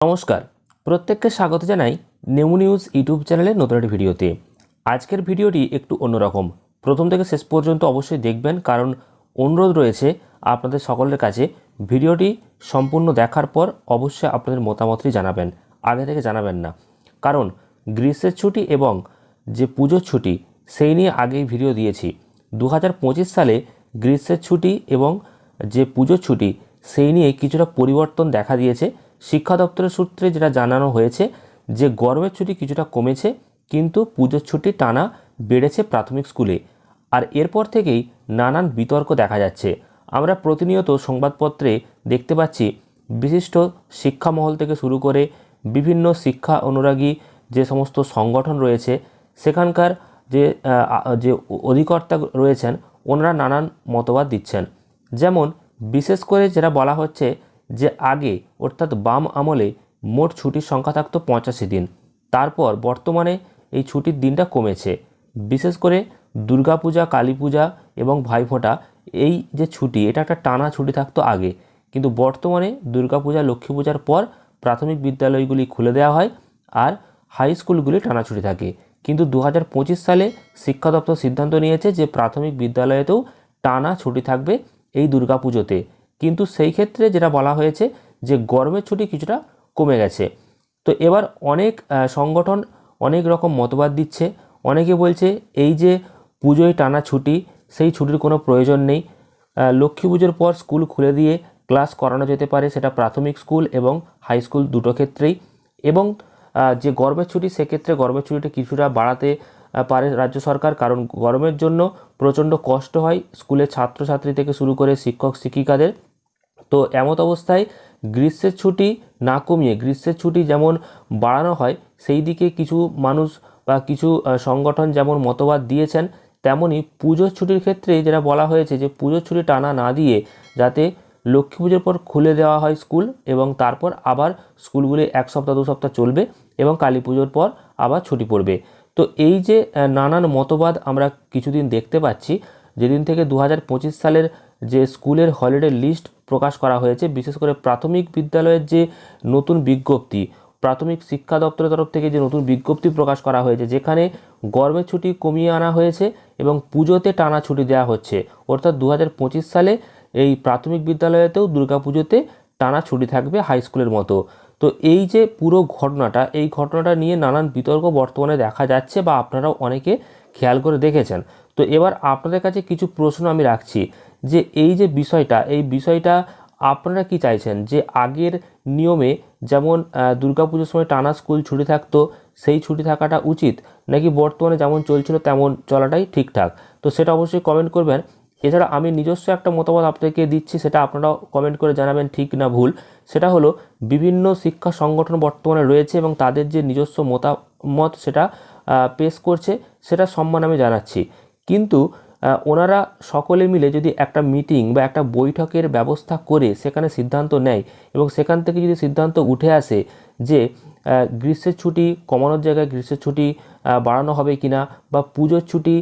নমস্কার, প্রত্যেককে স্বাগত জানাই নেমু নিউজ ইউটিউব চ্যানেলের নতুন একটি ভিডিওতে। আজকের ভিডিওটি একটু অন্যরকম। প্রথম থেকে শেষ পর্যন্ত অবশ্যই দেখবেন, কারণ অনুরোধ রয়েছে আপনাদের সকলের কাছে। ভিডিওটি সম্পূর্ণ দেখার পর অবশ্যই আপনাদের মতামতটি জানাবেন, আগে থেকে জানাবেন না। কারণ গ্রীষ্মের ছুটি এবং যে পুজোর ছুটি, সেই নিয়ে আগেই ভিডিও দিয়েছি। দু হাজার পঁচিশ সালে গ্রীষ্মের ছুটি এবং যে পুজোর ছুটি, সেই নিয়ে কিছুটা পরিবর্তন দেখা দিয়েছে। শিক্ষা দপ্তরের সূত্রে যেটা জানানো হয়েছে যে গরমের ছুটি কিছুটা কমেছে, কিন্তু পুজোর ছুটি টানা বেড়েছে প্রাথমিক স্কুলে। আর এরপর থেকেই নানান বিতর্ক দেখা যাচ্ছে। আমরা প্রতিনিয়ত সংবাদপত্রে দেখতে পাচ্ছি, বিশিষ্ট শিক্ষা মহল থেকে শুরু করে বিভিন্ন শিক্ষা অনুরাগী যে সমস্ত সংগঠন রয়েছে, সেখানকার যে যে অধিকর্তা রয়েছেন, ওনারা নানান মতবাদ দিচ্ছেন। যেমন, বিশেষ করে যেটা বলা হচ্ছে যে আগে, অর্থাৎ বাম আমলে মোট ছুটির সংখ্যা থাকতো পঁচাশি দিন। তারপর বর্তমানে এই ছুটির দিনটা কমেছে। বিশেষ করে দুর্গাপূজা কালী পূজা এবং ভাইফোঁটা, এই যে ছুটি, এটা একটা টানা ছুটি থাকতো আগে। কিন্তু বর্তমানে দুর্গাপূজা লক্ষ্মী পূজার পর প্রাথমিক বিদ্যালয়গুলি খুলে দেওয়া হয় আর হাই স্কুলগুলি টানা ছুটি থাকে। কিন্তু দু হাজার পঁচিশ সালে শিক্ষা দপ্তর সিদ্ধান্ত নিয়েছে যে প্রাথমিক বিদ্যালয়েতেও টানা ছুটি থাকবে এই দুর্গাপুজোতে। কিন্তু সেই ক্ষেত্রে যেটা বলা হয়েছে যে গরমের ছুটি কিছুটা কমে গেছে। তো এবার অনেক সংগঠন অনেক রকম মতবাদ দিচ্ছে। অনেকে বলছে এই যে পুজোয় টানা ছুটি, সেই ছুটির কোনো প্রয়োজন নেই। লক্ষ্মী পুজোর পর স্কুল খুলে দিয়ে ক্লাস করানো যেতে পারে, সেটা প্রাথমিক স্কুল এবং হাই স্কুল দুটো ক্ষেত্রেই। এবং যে গরমের ছুটি, সেক্ষেত্রে গরমের ছুটিটা কিছুটা বাড়াতে পারে রাজ্য সরকার। কারণ গরমের জন্য প্রচণ্ড কষ্ট হয় স্কুলের ছাত্রছাত্রী থেকে শুরু করে শিক্ষক, শিক্ষিকাদের। তো এমত অবস্থায় গ্রীষ্মের ছুটি না কমিয়ে, গ্রীষ্মের ছুটি যেমন বাড়ানো হয়, সেই দিকে কিছু মানুষ বা কিছু সংগঠন যেমন মতবাদ দিয়েছেন, তেমনি পুজোর ছুটির ক্ষেত্রে যেটা বলা হয়েছে যে পুজোর ছুটি টানা না দিয়ে যাতে লক্ষ্মী পুজোর পর খুলে দেওয়া হয় স্কুল এবং তারপর আবার স্কুলগুলি এক সপ্তাহ, দু সপ্তাহ চলবে এবং কালী পুজোর পর আবার ছুটি পড়বে। তো এই যে নানান মতবাদ আমরা কিছুদিন দেখতে পাচ্ছি। যেদিন থেকে দু হাজার পঁচিশ সালের যে স্কুলের হলিডে লিস্ট প্রকাশ করা হয়েছে। বিশেষ করে প্রাথমিক বিদ্যালয়ের যে নতুন বিজ্ঞপ্তি, প্রাথমিক শিক্ষা দপ্তরের তরফ থেকে যে নতুন বিজ্ঞপ্তি প্রকাশ করা হয়েছে, যেখানে গরমের ছুটি কমিয়ে আনা হয়েছে এবং পুজোতে টানা ছুটি দেওয়া হচ্ছে। অর্থাৎ দু হাজার পঁচিশ সালে এই প্রাথমিক বিদ্যালয়েতেও দুর্গাপুজোতে টানা ছুটি থাকবে হাই স্কুলের মতো। তো এই যে পুরো ঘটনাটা, এই ঘটনাটা নিয়ে নানান বিতর্ক বর্তমানে দেখা যাচ্ছে বা আপনারাও অনেকে খেয়াল করে দেখেছেন। তো এবার আপনাদের কাছে কিছু প্রশ্ন আমি রাখছি। যে এই যে বিষয়টা, এই বিষয়টা আপনারা কি চাইছেন? যে আগের নিয়মে যেমন দুর্গাপুজোর সময় টানা স্কুল ছুটি থাকতো, সেই ছুটি থাকাটা উচিত? নাকি বর্তমানে যেমন চলছিল, তেমন চলাটাই ঠিকঠাক? তো সেটা অবশ্যই কমেন্ট করবেন। এছাড়া আমি নিজস্ব একটা মতামত আপনাকে দিচ্ছি, সেটা আপনারাও কমেন্ট করে জানাবেন, ঠিক না ভুল? সেটা হলো, বিভিন্ন শিক্ষা সংগঠন বর্তমানে রয়েছে এবং তাদের যে নিজস্ব মতামত সেটা পেশ করছে, সেটা সম্মান আমি জানাচ্ছি। কিন্তু ওনারা সকলে মিলে যদি একটা মিটিং বা একটা বৈঠকের ব্যবস্থা করে সেখানে সিদ্ধান্ত নেয় এবং সেখান থেকে যদি সিদ্ধান্ত উঠে আসে যে গ্রীষ্মের ছুটি, কমানোর জায়গায় গ্রীষ্মের ছুটি বাড়ানো হবে কিনা বা পুজোর ছুটি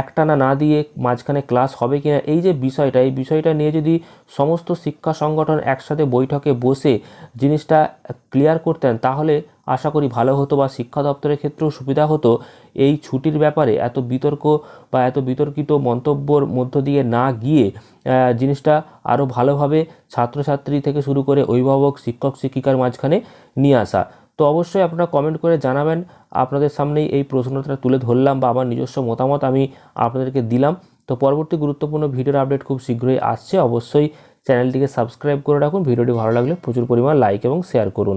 একটানা না দিয়ে মাঝখানে ক্লাস হবে কিনা, এই যে বিষয়টা, এই বিষয়টা নিয়ে যদি সমস্ত শিক্ষা সংগঠন একসাথে বৈঠকে বসে জিনিসটা ক্লিয়ার করতেন, তাহলে আশা করি ভালো হতো বা শিক্ষা দপ্তরের ক্ষেত্রেও সুবিধা হতো। এই ছুটির ব্যাপারে এত বিতর্ক বা এত বিতর্কিত মন্তব্যর মধ্য দিয়ে না গিয়ে জিনিসটা আরও ভালোভাবে ছাত্রছাত্রী থেকে শুরু করে অভিভাবক, শিক্ষক, শিক্ষিকার মাঝখানে নিয়ে আসা। তো অবশ্যই আপনারা কমেন্ট করে জানাবেন আপনাদের সামনেই এই প্রশ্নটা তুলে ধরলাম বা আমার নিজস্ব মতামত আমি আপনাদেরকে দিলাম। তো পরবর্তী গুরুত্বপূর্ণ ভিডিওর আপডেট খুব শীঘ্রই আসছে। অবশ্যই চ্যানেলটিকে সাবস্ক্রাইব করে রাখুন। ভিডিওটি ভালো লাগলে প্রচুর পরিমাণ লাইক এবং শেয়ার করুন।